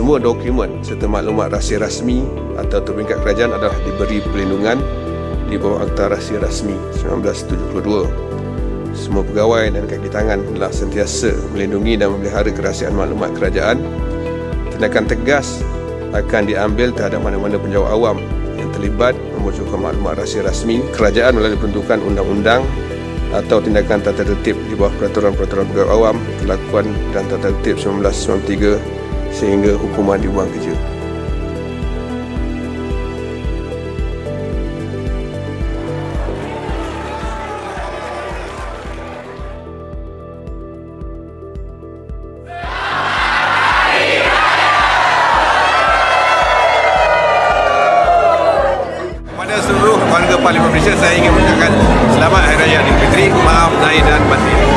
semua dokumen serta maklumat rahsia rasmi atau peringkat kerajaan adalah diberi perlindungan di bawah Akta Rahsia Rasmi 1972. Semua pegawai dan kaki tangan telah sentiasa melindungi dan memelihara kerahsiaan maklumat kerajaan. Tindakan tegas akan diambil terhadap mana-mana penjawat awam yang terlibat membocorkan maklumat rahsia rasmi kerajaan melalui bentukan undang-undang atau tindakan tata tertib di bawah peraturan-peraturan pegawai awam, kelakuan dan tata tertib 1993 sehingga hukuman dibuang kerja. Malaysia saya ingin mengucapkan selamat Hari Raya Aidilfitri, maaf lahir dan batin.